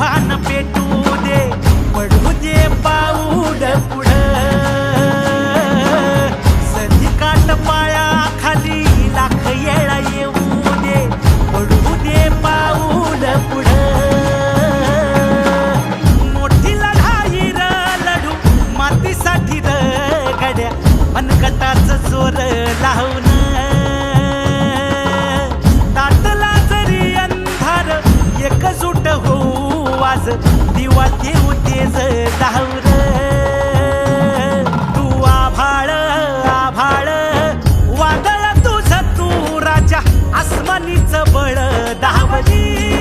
भान पेटू दे पडू दे पाऊड पुढं. सधी काट पाया खाली लाख येळा येऊ दे पडू दे पाऊल पुढं. मोठी लढाई र लढू मातीसाठी र गड्या मनकटाच जोर लावून दिवा देऊ तेज दावर तू आभाळ आभाळ. वादळ तुझ तू राजा. आसमानीच बळ दावली